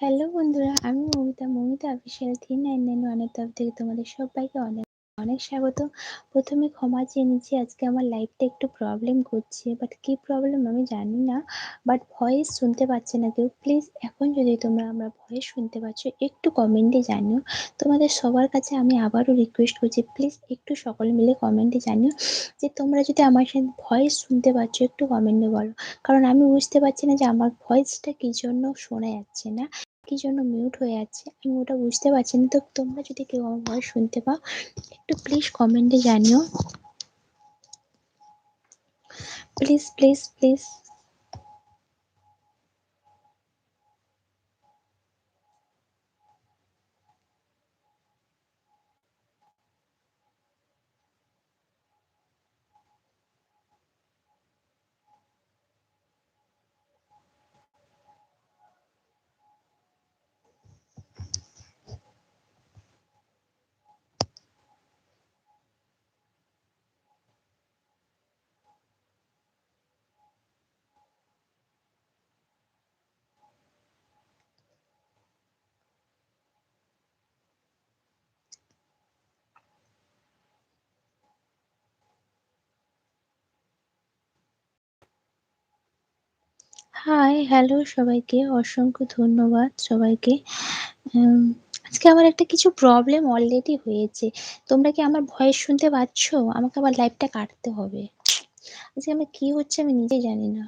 Hello বন্ধুরা, আমি Mamita Mamita official three nine nine ওয়ানের তরফ থেকে তোমাদের সবাইকে অনেক অনেক স্বাগত। প্রথমে ক্ষমা চেয়ে নিচ্ছি, আজকে আমার লাইফটা একটু প্রবলেম করছে বাট কি প্রবলেম আমি জানি না বাট ভয়েস শুনতে পাচ্ছে না কেউ। প্লিজ এখন যদি তোমরা আমরা ভয়েস শুনতে পাচ্ছ, একটু কমেন্টে জানিও। তোমাদের সবার কাছে আমি আবারও রিকোয়েস্ট করছি প্লিজ একটু সকলে মিলে কমেন্টে জানিও যে তোমরা যদি আমার সাথে ভয়েস শুনতে পাচ্ছ, একটু কমেন্টে বলো। কারণ আমি বুঝতে পারছি না যে আমার ভয়েসটা কী জন্য শোনা যাচ্ছে না। কী জন্য মিউট হয়ে যাচ্ছে আমি ওটা বুঝতে পারছি না। তো তোমরা যদি কেউ আমার ভয়েস শুনতে পাও, একটু প্লিজ কমেন্টে জানিও। Please please please hi hello সবাইকে, অসংখ্য ধন্যবাদ সবাইকে। আজকে আমার একটা কিছু প্রবলেম অলরেডি হয়েছে। তোমরা কি আমার ভয়েস শুনতে পাচ্ছ? আমাকে আবার লাইভটা কাটতে হবে। আজকে আমার কি হচ্ছে আমি নিজে জানি না।